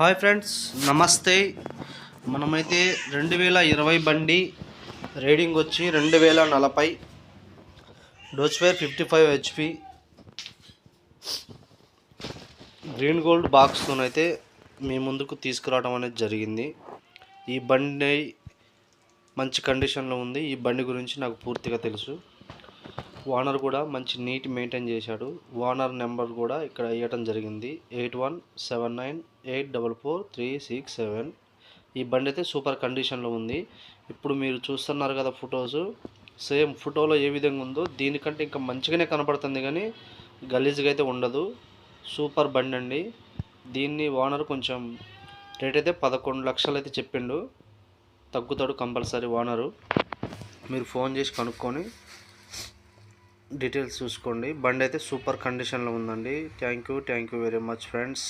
Hi friends నమస్తే. మనమైతే రెండు వేల ఇరవై బండి రేడింగ్ వచ్చి రెండు వేల నలభై డోచ్వేర్ fifty five HP green gold బాక్స్తోనైతే మీ ముందుకు తీసుకురావడం అనేది జరిగింది. ఈ బండి మంచి కండిషన్లో ఉంది. ఈ బండి గురించి నాకు పూర్తిగా తెలుసు. ఓనర్ కూడా మంచి నీట్ మెయింటైన్ చేశాడు. ఓనర్ నెంబర్ కూడా ఇక్కడ వేయటం జరిగింది. Eight one seven nine eight double four three six seven ఈ బండి అయితే సూపర్ కండిషన్లో ఉంది. ఇప్పుడు మీరు చూస్తున్నారు కదా ఫొటోస్ సేమ్ ఫోటోలో ఏ విధంగా ఉందో దీనికంటే ఇంకా మంచిగానే కనపడుతుంది కానీ గలీజ్గా అయితే ఉండదు. సూపర్ బండి అండి. దీన్ని ఓనర్ కొంచెం రేట్ అయితే పదకొండు లక్షలు అయితే చెప్పిండు. తగ్గుతాడు కంపల్సరీ ఓనరు మీరు ఫోన్ చేసి కనుక్కొని డీటెయిల్స్ చూసుకోండి. బండి అయితే సూపర్ కండిషన్లో ఉందండి. Thank you thank you very much friends.